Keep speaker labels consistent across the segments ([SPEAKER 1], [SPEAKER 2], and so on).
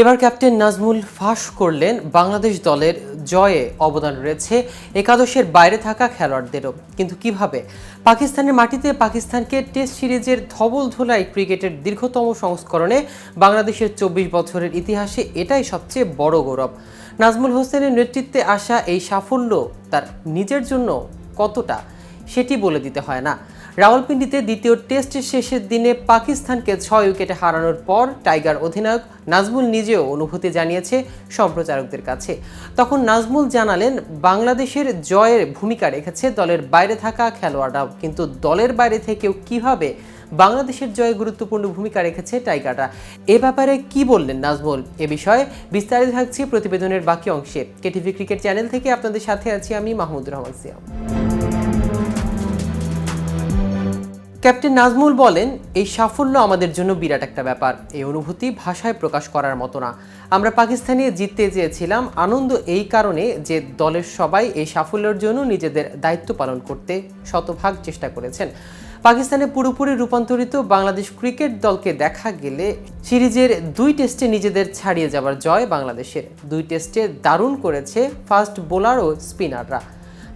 [SPEAKER 1] এবার ক্যাপ্টেন নাজমুল ফাঁস করলেন বাংলাদেশ দলের জয়ে অবদান রয়েছে একাদশের বাইরে থাকা খেলোয়াড়দেরও। কিন্তু কীভাবে? পাকিস্তানের মাটিতে পাকিস্তানকে টেস্ট সিরিজের ধবল ধোলাই ক্রিকেটের দীর্ঘতম সংস্করণে বাংলাদেশের চব্বিশ বছরের ইতিহাসে এটাই সবচেয়ে বড় গৌরব। নাজমুল হোসেনের নেতৃত্বে আসা এই সাফল্য তার নিজের জন্য কতটা সেটি বলে দিতে হয় না। রাওয়ালপিন্ডিতে দ্বিতীয় টেস্টের শেষের দিনে পাকিস্তানকে ছয় উইকেটে হারানোর পর টাইগার অধিনায়ক নাজমুল নিজেও অনুভূতি জানিয়েছে সম্প্রচারকদের কাছে। তখন নাজমুল জানালেন, বাংলাদেশের জয়ের ভূমিকা রেখেছে দলের বাইরে থাকা খেলোয়াড়রাও। কিন্তু দলের বাইরে থেকেও কীভাবে বাংলাদেশের জয়ে গুরুত্বপূর্ণ ভূমিকা রেখেছে টাইগাররা? এ ব্যাপারে কি বললেন নাজমুল? এ বিষয়ে বিস্তারিত থাকছে প্রতিবেদনের বাকি অংশে। কেটিভি ক্রিকেট চ্যানেল থেকে আপনাদের সাথে আছি আমি মাহমুদুর রহমান সিয়াম। ক্যাপ্টেন নাজমুল বলেন, এই সাফল্য আমাদের জন্য বিরাট একটা ব্যাপার। এই অনুভূতি ভাষায় প্রকাশ করার মতো না। আমরা পাকিস্তানে জিততে চেয়েছিলাম। আনন্দ এই কারণে যে দলের সবাই এই সাফল্যের জন্য নিজেদের দায়িত্ব পালন করতে শতভাগ চেষ্টা করেছেন। পাকিস্তানে পুরোপুরি রূপান্তরিত বাংলাদেশ ক্রিকেট দলকে দেখা গেলে সিরিজের দুই টেস্টে নিজেদের ছাড়িয়ে যাবার জয় বাংলাদেশের। দুই টেস্টে দারুণ করেছে ফাস্ট বোলার ও স্পিনাররা।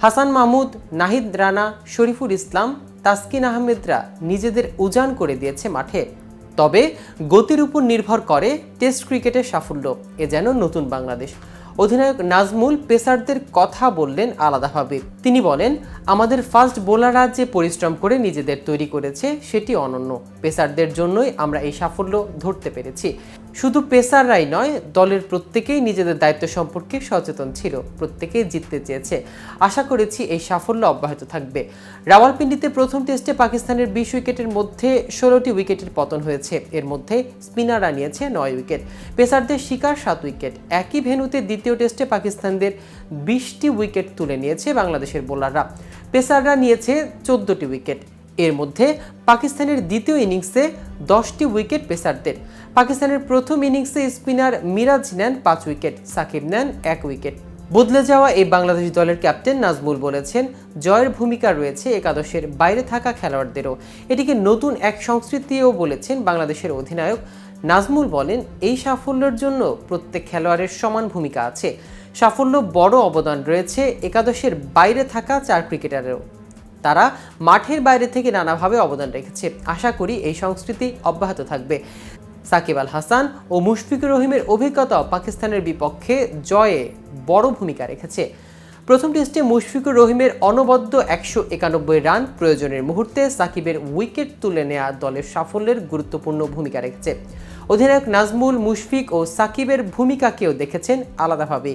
[SPEAKER 1] হাসান মাহমুদ, নাহিদ রানা, শরীফুল ইসলাম তাসকিন আহমেদরা নিজেদের উজান করে দিয়েছে মাঠে। তবে গতির উপর নির্ভর করে টেস্ট ক্রিকেটের সাফল্য। এ যেন নতুন বাংলাদেশ। অধিনায়ক নাজমুল পেসারদের কথা বললেন আলাদাভাবে। তিনি বলেন, আমাদের ফাস্ট বোলাররা যে পরিশ্রম করে নিজেদের তৈরি করেছে, সেটি অনন্য। পেসারদের জন্যই আমরা এই সাফল্য ধরতে পেরেছি। শুধু পেসাররাই নয়, দলের প্রত্যেকেই নিজেদের দায়িত্ব সম্পর্কে সচেতন ছিল। প্রত্যেকেই জিততে চেয়েছে। আশা করেছি এই সাফল্য অব্যাহত থাকবে। রাওয়ালপিন্ডিতে প্রথম টেস্টে পাকিস্তানের বিশ উইকেটের মধ্যে ষোলোটি উইকেটের পতন হয়েছে। এর মধ্যে স্পিনাররা নিয়েছে নয় উইকেট। পেসারদের শিকার সাত উইকেট। একই ভেনুতে দ্বিতীয় টেস্টে পাকিস্তানদের বিশটি উইকেট তুলে নিয়েছে বাংলাদেশের বোলাররা। পেসাররা নিয়েছে চোদ্দটি উইকেট। এর মধ্যে পাকিস্তানের দ্বিতীয় ইনিংসে দশটি উইকেট পেসারদের। পাকিস্তানের প্রথম ইনিংসে স্পিনার মিরাজ নেন পাঁচ উইকেট, সাকিব নেন এক উইকেট। বদলে যাওয়া এই বাংলাদেশ দলের ক্যাপ্টেন নাজমুল বলেছেন, জয়ের ভূমিকা রয়েছে একাদশের বাইরে থাকা খেলোয়াড়দেরও। এটিকে নতুন এক সংস্কৃতিও বলেছেন বাংলাদেশের অধিনায়ক নাজমুল বলেন, এই সাফল্যের জন্য প্রত্যেক খেলোয়াড়ের সমান ভূমিকা আছে। সাফল্য বড় অবদান রয়েছে একাদশের বাইরে থাকা চার ক্রিকেটারেরও। তারা মাঠের বাইরে থেকে নানাভাবে অবদান রেখেছে। আশা করি এই সংস্কৃতি অব্যাহত থাকবে। সাকিব আল হাসান ও মুশফিকুর রহিমের অভিজ্ঞতাও পাকিস্তানের বিপক্ষে জয়ে বড় ভূমিকা রেখেছে। প্রথম টেস্টে মুশফিকুর রহিমের অনবদ্য একশো একানব্বই রান প্রয়োজনের মুহূর্তে সাকিবের উইকেট তুলে নেয়া দলের সাফল্যের গুরুত্বপূর্ণ ভূমিকা রেখেছে। অধিনায়ক নাজমুল, মুশফিক ও সাকিবের ভূমিকাকেও দেখেছেন আলাদাভাবে।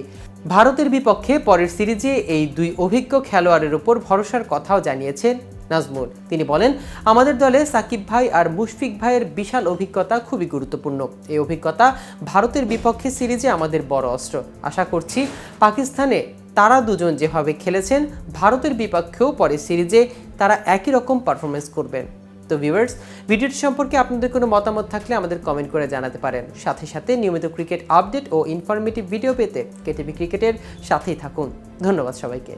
[SPEAKER 1] ভারতের বিপক্ষে পরের সিরিজে এই দুই অভিজ্ঞ খেলোয়াড়ের উপর ভরসার কথাও জানিয়েছেন নাজমুল। তিনি বলেন, আমাদের দলে সাকিব ভাই আর মুশফিক ভাইয়ের বিশাল অভিজ্ঞতা খুবই গুরুত্বপূর্ণ। এই অভিজ্ঞতা ভারতের বিপক্ষে সিরিজে আমাদের বড় অস্ত্র। আশা করছি পাকিস্তানে তারা দুজন যেভাবে খেলেছেন, ভারতের বিপক্ষেও পরে সিরিজে তারা একই রকম পারফরমেন্স করবেন। তো ভিউয়ার্স ভিডিওটি সম্পর্কে আপনাদের কোনো মতামত থাকলে আমাদের কমেন্ট করে জানাতে পারেন। সাথে সাথে নিয়মিত ক্রিকেট আপডেট ও ইনফরমেটিভ ভিডিও পেতে কেটিভি ক্রিকেটের সাথেই থাকুন। ধন্যবাদ সবাইকে।